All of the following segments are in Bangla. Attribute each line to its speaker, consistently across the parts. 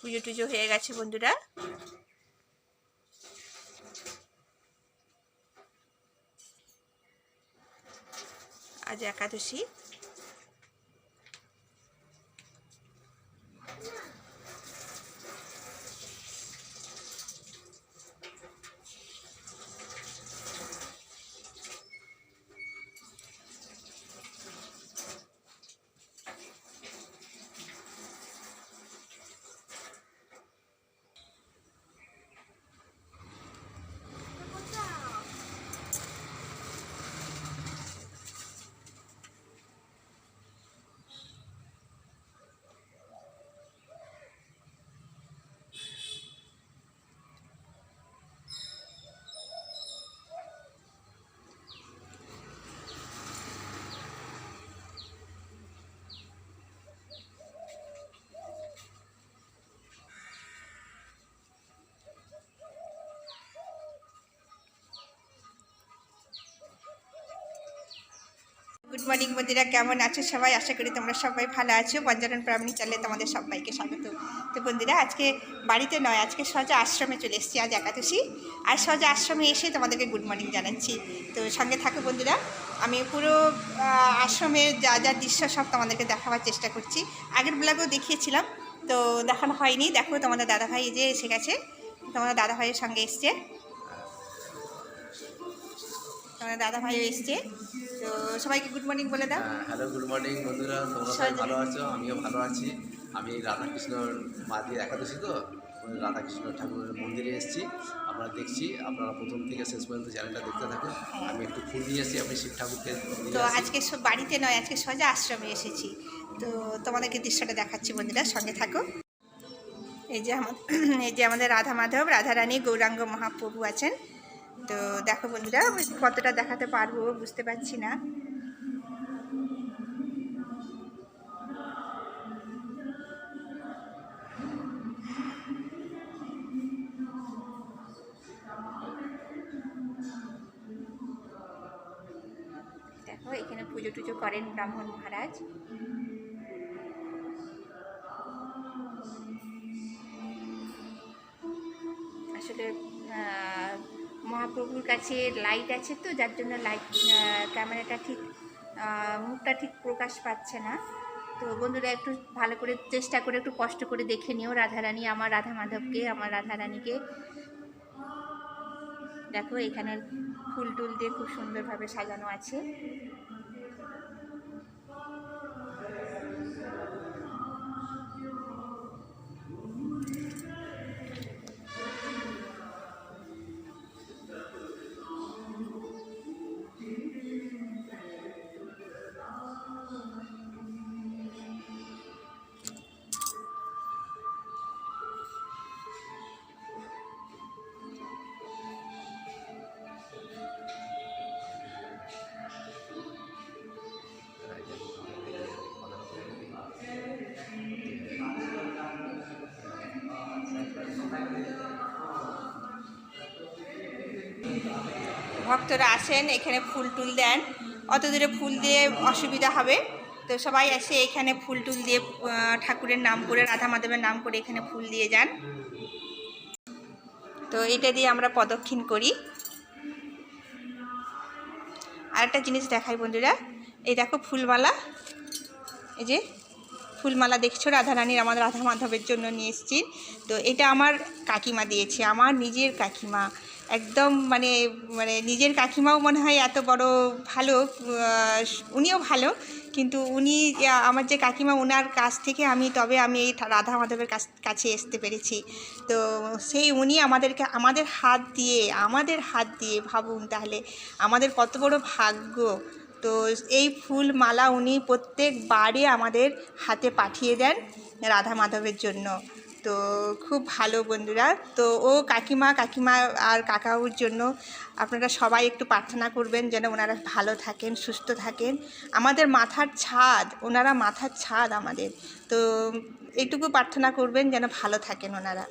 Speaker 1: পুজো টুজো হয়ে গেছে বন্ধুরা আজ একাদশী গুড মর্নিং বন্ধুরা কেমন আছো সবাই আশা করি তোমরা সবাই ভালো আছো বঞ্জারণ প্রামাণিক চালে তোমাদের সবাইকে স্বাগত তো বন্ধুরা আজকে বাড়িতে নয় আজকে সজা আশ্রমে চলে এসেছি আজ একাদশী আর সজা আশ্রমে এসে তোমাদেরকে গুড মর্নিং জানাচ্ছি তো সঙ্গে থাকো বন্ধুরা আমি পুরো আশ্রমের যা যা দৃশ্য সব তোমাদেরকে দেখাবার চেষ্টা করছি আগের ব্লগেও দেখিয়েছিলাম তো দেখানো হয়নি দেখো তোমাদের দাদাভাই যে এসে গেছে তোমাদের দাদাভাইয়ের সঙ্গে এসছে মানে দাদা ভাইও এসছে তো সবাইকে গুড মর্নিং বলে দাও
Speaker 2: হ্যালো গুড মর্নিং বন্ধুরা তোমরা সবাই ভালো আছো আমিও ভালো আছি আমি রাধাকৃষ্ণর রাধাকৃষ্ণ মাদির একাদশী তো রাধাকৃষ্ণ ঠাকুরের মন্দিরে এসেছি আমরা দেখছি আপনারা প্রথম থেকে শেষ পর্যন্ত চ্যানেলটা দেখতে থাকুন হ্যাঁ। আমি একটু ফুল নিয়ে এসেছি আমি শিব ঠাকুরকে তো
Speaker 1: আজকে বাড়িতে নয় আজকে সোজা আশ্রমে এসেছি তো তোমাদেরকে দৃশ্যটা দেখাচ্ছি বন্ধুরা সঙ্গে থাকো এই যে আমাদের এই যে আমাদের রাধা মাধব রাধারানী গৌরাঙ্গ মহাপ্রভু আছেন তো দেখো বন্ধুরা আমি কতটা দেখাতে পারবো বুঝতে পারছি না দেখো এখানে পুজো টুজো করেন ব্রাহ্মণ মহারাজ কাছে লাইট আছে তো যার জন্য লাইট ক্যামেরাটা ঠিক মুখটা ঠিক প্রকাশ পাচ্ছে না তো বন্ধুরা একটু ভালো করে চেষ্টা করে একটু কষ্ট করে দেখে নিও রাধারানী আমার রাধা মাধবকে আমার রাধারানীকে দেখো এখানে ফুল টুল দিয়ে খুব সুন্দরভাবে সাজানো আছে ভক্তরা আসেন এখানে ফুল টুল দেন অত দূরে ফুল দিয়ে অসুবিধা হবে তো সবাই এসে এখানে ফুল টুল দিয়ে ঠাকুরের নাম করে রাধা মাধবের নাম করে এখানে ফুল দিয়ে যান তো এটা দিয়ে আমরা প্রদক্ষিণ করি আরেকটা জিনিস দেখাই বন্ধুরা এই দেখো ফুলমালা এই যে ফুলমালা দেখছো রাধারানীর আমার রাধা মাধবের জন্য নিয়ে এসছি তো এটা আমার কাকিমা দিয়েছে আমার নিজের কাকিমা একদম মানে মানে নিজের কাকিমাও মনে হয় এত বড় ভালো উনিও ভালো কিন্তু উনি আমার যে কাকিমা ওনার কাছ থেকে আমি তবে আমি এই রাধা মাধবের কাছে আসতে পেরেছি তো সেই উনি আমাদেরকে আমাদের হাত দিয়ে আমাদের হাত দিয়ে ভাবুন তাহলে আমাদের কত বড় ভাগ্য তো এই ফুল মালা উনি প্রত্যেক বারে আমাদের হাতে পাঠিয়ে দেন রাধা মাধবের জন্য তো খুব ভালো বন্ধুরা তো ও কাকিমা কাকিমা আর কাকাউর জন্য আপনারা সবাই একটু প্রার্থনা করবেন যেন ওনারা ভালো থাকেন সুস্থ থাকেন আমাদের মাথার ছাদ ওনারা মাথার ছাদ আমাদের তো এইটুকু প্রার্থনা করবেন যেন ভালো থাকেন ওনারা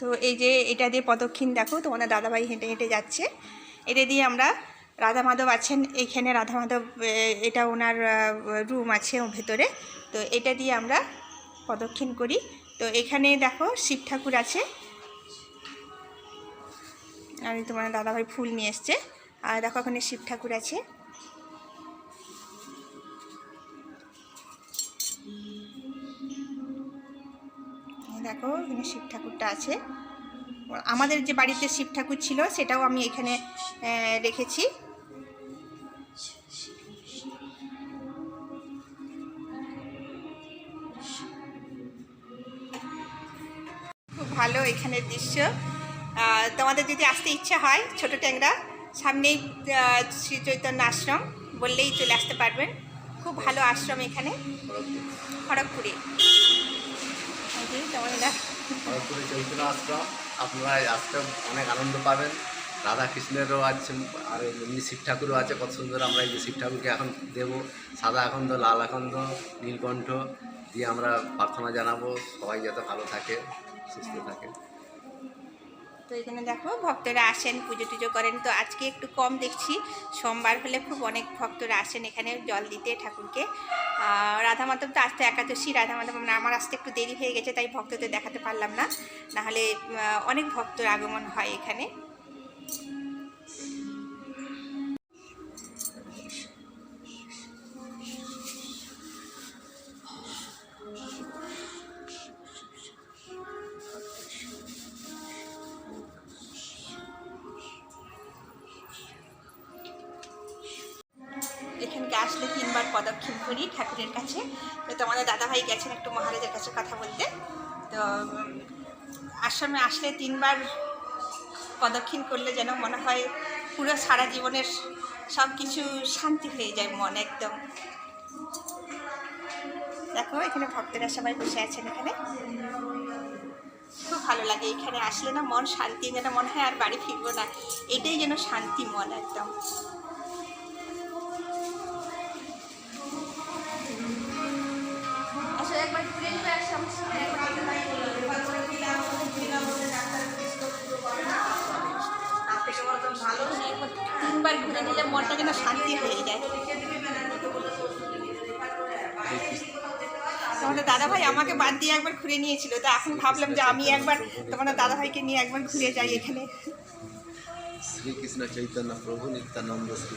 Speaker 1: তো এই যে এটা দিয়ে পদক্ষিণ দেখো তো ওনার দাদাভাই হেঁটে হেঁটে যাচ্ছে এটা দিয়ে আমরা রাধা মাধব আছেন এইখানে রাধা মাধব এটা ওনার রুম আছে ভেতরে তো এটা দিয়ে আমরা প্রদক্ষিণ করি তো এখানে দেখো শিব ঠাকুর আছে আর তোমার দাদাভাই ফুল নিয়ে এসছে আর দেখো ওখানে শিব ঠাকুর আছে দেখো এখানে শিব ঠাকুরটা আছে আমাদের যে বাড়িতে শিব ঠাকুর ছিল সেটাও আমি এখানে রেখেছি ভালো এখানের দৃশ্য তোমাদের যদি আসতে ইচ্ছা হয় ছোট ট্যাংরা সামনেই শ্রী চৈতন্য আশ্রম বললেই চলে আসতে পারবেন খুব ভালো আশ্রম এখানে খড়গপুরে
Speaker 2: খড়গপুরে চৈতন্য আশ্রম আপনারা আসতে অনেক আনন্দ পাবেন রাধা কৃষ্ণেরও আছে আর এমনি শিব ঠাকুরও আছে কত সুন্দর আমরা এই শিব ঠাকুরকে এখন দেব সাদা আকন্দ লাল আকন্দ নীলকণ্ঠ দিয়ে আমরা প্রার্থনা জানাবো সবাই যাতে ভালো থাকে সুস্থ থাকেন
Speaker 1: তো এখানে দেখো ভক্তরা আসেন পুজো টুজো করেন তো আজকে একটু কম দেখছি সোমবার হলে খুব অনেক ভক্তরা আসেন এখানে জল দিতে ঠাকুরকে রাধা মাধব তো আসতে একাদশী রাধা মাধব আমার আসতে একটু দেরি হয়ে গেছে তাই ভক্তদের দেখাতে পারলাম না নাহলে অনেক ভক্তর আগমন হয় এখানে তিনবার প্রদক্ষিণ করলে যেন মনে হয় পুরো সারা জীবনের সব কিছু শান্তি হয়ে যায় মন একদম দেখো এখানে ভক্তেরা সবাই বসে আছেন এখানে খুব ভালো লাগে এখানে আসলে না মন শান্তি যেন মনে হয় আর বাড়ি ফিরবো না এটাই যেন শান্তি মন একদম তিনবার ঘুরে দিলে মনটা যেন শান্তি হয়ে যায় তোমাদের দাদাভাই আমাকে বাদ দিয়ে একবার ঘুরে নিয়েছিল তো এখন ভাবলাম যে আমি একবার তোমার দাদাভাইকে নিয়ে একবার ঘুরে যাই এখানে
Speaker 2: শ্রীকৃষ্ণ চৈতন্য প্রভু নিত্যানন্দ শ্রী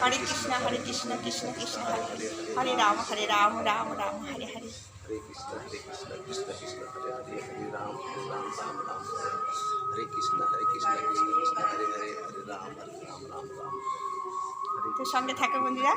Speaker 1: হরে কৃষ্ণ হরে কৃষ্ণ কৃষ্ণ কৃষ্ণ হরে হরে রাম হরে রাম রাম রাম হরে হরে
Speaker 2: হরে কৃষ্ণ হরে কৃষ্ণ কৃষ্ণ কৃষ্ণ হরে হরে হরে রাম হরে রাম রাম রাম হরে হরে কৃষ্ণ হরে কৃষ্ণ কৃষ্ণ কৃষ্ণ হরে হরে হরে রাম হরে রাম রাম রাম
Speaker 1: তো সঙ্গে থাকো বন্ধুরা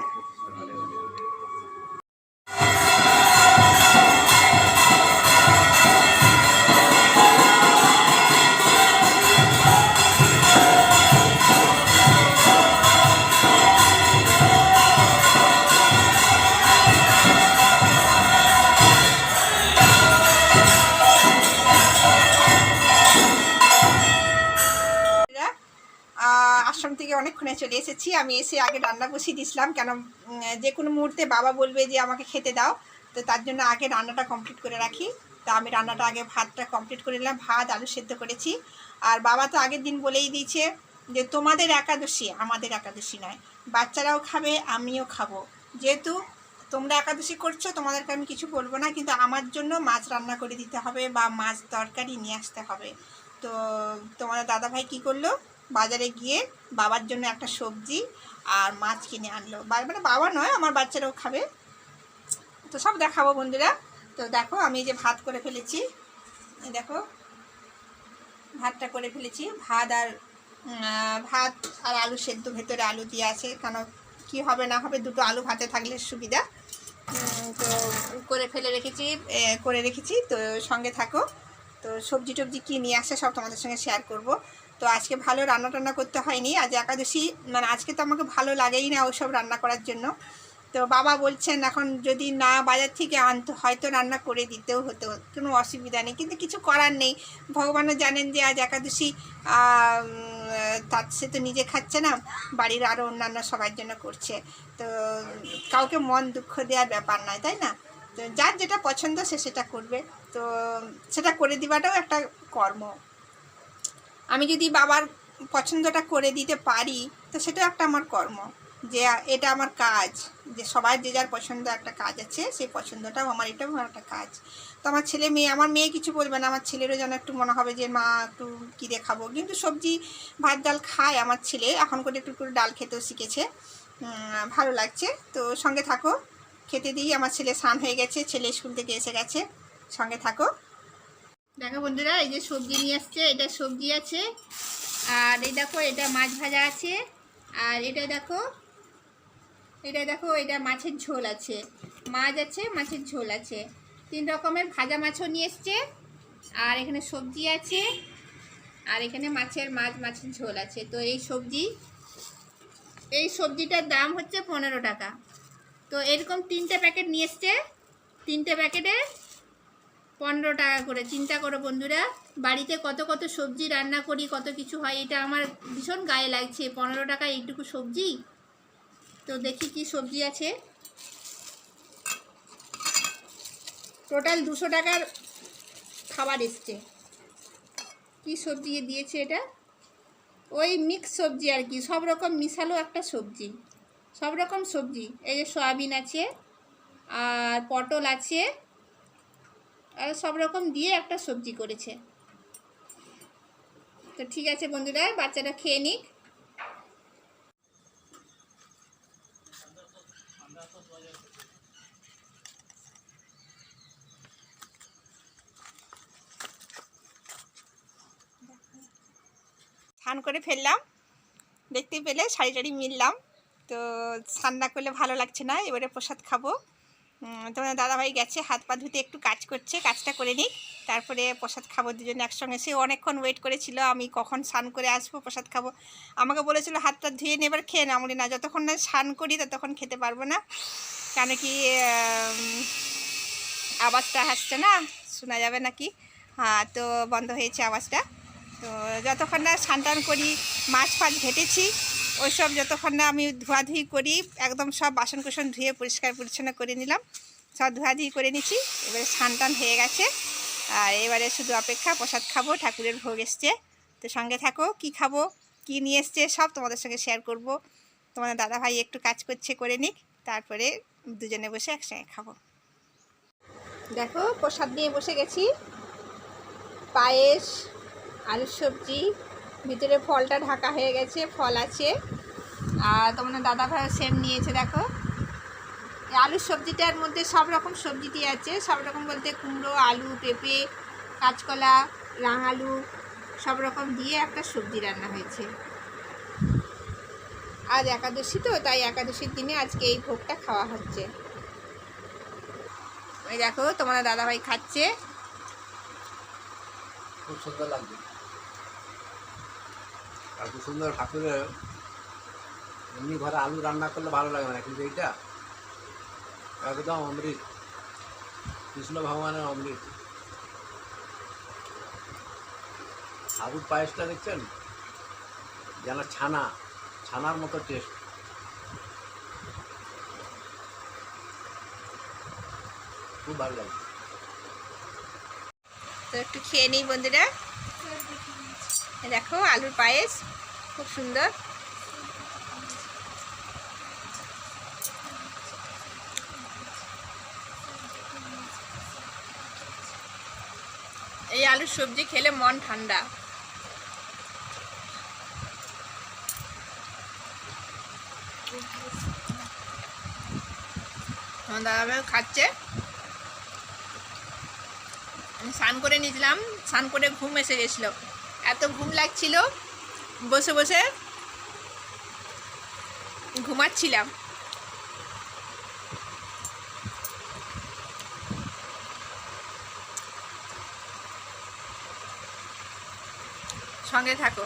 Speaker 1: এসেছি আমি এসে আগে রান্না বসিয়ে দিয়েছিলাম কেন যে কোনো মুহূর্তে বাবা বলবে যে আমাকে খেতে দাও তো তার জন্য আগে রান্নাটা কমপ্লিট করে রাখি তো আমি রান্নাটা আগে ভাতটা কমপ্লিট করে নিলাম ভাত আলু সেদ্ধ করেছি আর বাবা তো আগের দিন বলেই দিয়েছে যে তোমাদের একাদশী আমাদের একাদশী নয় বাচ্চারাও খাবে আমিও খাবো যেহেতু তোমরা একাদশী করছো তোমাদেরকে আমি কিছু বলবো না কিন্তু আমার জন্য মাছ রান্না করে দিতে হবে বা মাছ তরকারি নিয়ে আসতে হবে তো তোমার দাদাভাই কি করলো বাজারে গিয়ে বাবার জন্য একটা সবজি আর মাছ কিনে আনলো মানে বাবা নয় আমার বাচ্চারাও খাবে তো সব দেখাবো বন্ধুরা তো দেখো আমি যে ভাত করে ফেলেছি দেখো ভাতটা করে ফেলেছি ভাত আর ভাত আর আলু সেদ্ধ ভেতরে আলু দিয়ে আছে কেন কি হবে না হবে দুটো আলু ভাতে থাকলে সুবিধা তো করে ফেলে রেখেছি করে রেখেছি তো সঙ্গে থাকো তো সবজি টবজি কী নিয়ে আসে সব তোমাদের সঙ্গে শেয়ার করব তো আজকে ভালো রান্না টান্না করতে হয়নি আজ একাদশী মানে আজকে তো আমাকে ভালো লাগেই না ওসব রান্না করার জন্য তো বাবা বলছেন এখন যদি না বাজার থেকে আনত হয়তো রান্না করে দিতেও হতো কোনো অসুবিধা নেই কিন্তু কিছু করার নেই ভগবানও জানেন যে আজ একাদশী তার সে তো নিজে খাচ্ছে না বাড়ির আরও অন্যান্য সবার জন্য করছে তো কাউকে মন দুঃখ দেওয়ার ব্যাপার নয় তাই না তো যার যেটা পছন্দ সে সেটা করবে তো সেটা করে দেওয়াটাও একটা কর্ম আমি যদি বাবার পছন্দটা করে দিতে পারি তো সেটা একটা আমার কর্ম যে এটা আমার কাজ যে সবাই যে যার পছন্দ একটা কাজ আছে সেই পছন্দটাও আমার এটাও আমার একটা কাজ তো আমার ছেলে মেয়ে আমার মেয়ে কিছু বলবে না আমার ছেলেরও যেন একটু মনে হবে যে মা একটু কী দেখাবো কিন্তু সবজি ভাত ডাল খায় আমার ছেলে এখন করে একটু একটু ডাল খেতেও শিখেছে ভালো লাগছে তো সঙ্গে থাকো খেতে দিই আমার ছেলে স্নান হয়ে গেছে ছেলে স্কুল থেকে এসে গেছে সঙ্গে থাকো দেখো বন্ধুরা এই যে সবজি নিয়ে আসছে এটা সবজি আছে আর এই দেখো এটা মাছ ভাজা আছে আর এটা দেখো এটা দেখো এটা মাছের ঝোল আছে মাছ আছে মাছের ঝোল আছে তিন রকমের ভাজা মাছও নিয়ে এসছে আর এখানে সবজি আছে আর এখানে মাছের মাছ মাছের ঝোল আছে তো এই সবজি এই সবজিটার দাম হচ্ছে পনেরো টাকা তো এরকম তিনটে প্যাকেট নিয়ে এসছে তিনটে প্যাকেটে পনেরো টাকা করে চিন্তা করো বন্ধুরা বাড়িতে কত কত সবজি রান্না করি কত কিছু হয় এটা আমার ভীষণ গায়ে লাগছে পনেরো টাকা এইটুকু সবজি তো দেখি কি সবজি আছে টোটাল দুশো টাকার খাবার এসছে কি সবজি দিয়েছে এটা ওই মিক্স সবজি আর কি সব রকম মিশালো একটা সবজি সব রকম সবজি এই যে সয়াবিন আছে আর পটল আছে সব রকম দিয়ে একটা সবজি করেছে তো ঠিক আছে বন্ধুরা বাচ্চাটা খেয়ে নিক স্নান করে ফেললাম দেখতে পেলে শাড়ি টাড়ি মিললাম তো স্নান না করলে ভালো লাগছে না এবারে প্রসাদ খাবো তোমার মানে দাদাভাই গেছে হাত পা ধুতে একটু কাজ করছে কাজটা করে নিক তারপরে প্রসাদ খাবো দুজনে একসঙ্গে সে অনেকক্ষণ ওয়েট করেছিল আমি কখন স্নান করে আসবো প্রসাদ খাবো আমাকে বলেছিল পা ধুয়ে নেবার খেয়ে না বলি না যতক্ষণ না স্নান করি ততক্ষণ খেতে পারবো না কেন কি আওয়াজটা হাসছে না শোনা যাবে নাকি হ্যাঁ তো বন্ধ হয়েছে আওয়াজটা তো যতক্ষণ না স্নান টান করি মাছ ফাছ ঘেটেছি ওই সব যতক্ষণ না আমি ধোয়াধুয়ি করি একদম সব বাসন কুসন ধুয়ে পরিষ্কার পরিচ্ছন্ন করে নিলাম সব ধোয়াধুয়ি করে নিছি এবারে স্নান টান হয়ে গেছে আর এবারে শুধু অপেক্ষা প্রসাদ খাবো ঠাকুরের ভোগ এসছে তো সঙ্গে থাকো কি খাবো কি নিয়ে এসছে সব তোমাদের সঙ্গে শেয়ার করব তোমাদের দাদা ভাই একটু কাজ করছে করে নিক তারপরে দুজনে বসে একসঙ্গে খাবো দেখো প্রসাদ নিয়ে বসে গেছি পায়েস আলু সবজি ভিতরে ফলটা ঢাকা হয়ে গেছে ফল আছে আর তোমার দাদা ভাই সেম নিয়েছে দেখো আলুর সবজিটার মধ্যে সব রকম সবজিটি আছে সব রকম বলতে কুমড়ো আলু পেঁপে কাঁচকলা রাঙালু সব রকম দিয়ে একটা সবজি রান্না হয়েছে আজ একাদশী তো তাই একাদশীর দিনে আজকে এই ভোগটা খাওয়া হচ্ছে ওই দেখো তোমার দাদাভাই খাচ্ছে
Speaker 2: খুব সুন্দর লাগছে এত সুন্দর ঠাকুরের এমনি ঘরে আলু রান্না করলে ভালো লাগে না মানে, কিন্তু এইটা একদম অমৃত কৃষ্ণ ভগবানের অমৃত সাবুর পায়েসটা দেখছেন যেন ছানা ছানার মতো টেস্ট খুব ভালো লাগে
Speaker 1: তো একটু খেয়ে নিই বন্ধুরা দেখো আলুর পায়েস খুব সুন্দর এই আলুর সবজি খেলে মন ঠান্ডা দাদাভাই খাচ্ছে স্নান করে নিয়েছিলাম স্নান করে ঘুম এসে গেছিলো এত ঘুম লাগছিল বসে বসে ঘুমাচ্ছিলাম সঙ্গে থাকো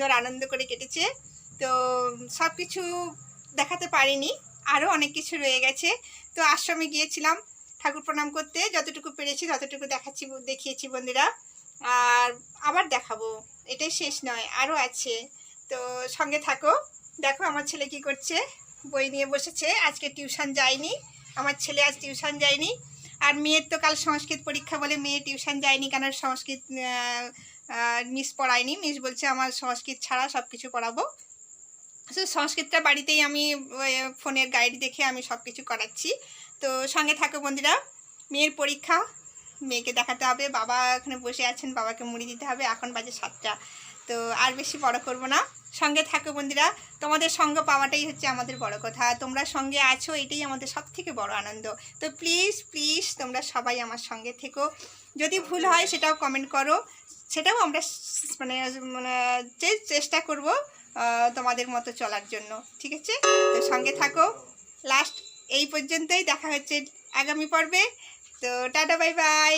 Speaker 1: সুন্দর আনন্দ করে কেটেছে তো সব কিছু দেখাতে পারিনি আরও অনেক কিছু রয়ে গেছে তো আশ্রমে গিয়েছিলাম ঠাকুর প্রণাম করতে যতটুকু পেরেছি ততটুকু দেখাচ্ছি দেখিয়েছি বন্ধুরা আর আবার দেখাবো এটাই শেষ নয় আরও আছে তো সঙ্গে থাকো দেখো আমার ছেলে কি করছে বই নিয়ে বসেছে আজকে টিউশন যায়নি আমার ছেলে আজ টিউশন যায়নি আর মেয়ের তো কাল সংস্কৃত পরীক্ষা বলে মেয়ে টিউশন যায়নি কেন সংস্কৃত মিস পড়ায়নি মিস বলছে আমার সংস্কৃত ছাড়া সব কিছু পড়াবো সো সংস্কৃতটা বাড়িতেই আমি ফোনের গাইড দেখে আমি সব কিছু করাচ্ছি তো সঙ্গে থাকো বন্ধুরা মেয়ের পরীক্ষা মেয়েকে দেখাতে হবে বাবা এখানে বসে আছেন বাবাকে মুড়ি দিতে হবে এখন বাজে সাতটা তো আর বেশি বড় করব না সঙ্গে থাকো বন্ধুরা তোমাদের সঙ্গ পাওয়াটাই হচ্ছে আমাদের বড় কথা তোমরা সঙ্গে আছো এটাই আমাদের সব থেকে বড় আনন্দ তো প্লিজ প্লিজ তোমরা সবাই আমার সঙ্গে থেকো যদি ভুল হয় সেটাও কমেন্ট করো সেটাও আমরা মানে মানে যে চেষ্টা করব তোমাদের মতো চলার জন্য ঠিক আছে তো সঙ্গে থাকো লাস্ট এই পর্যন্তই দেখা হচ্ছে আগামী পর্বে তো টাটা বাই বাই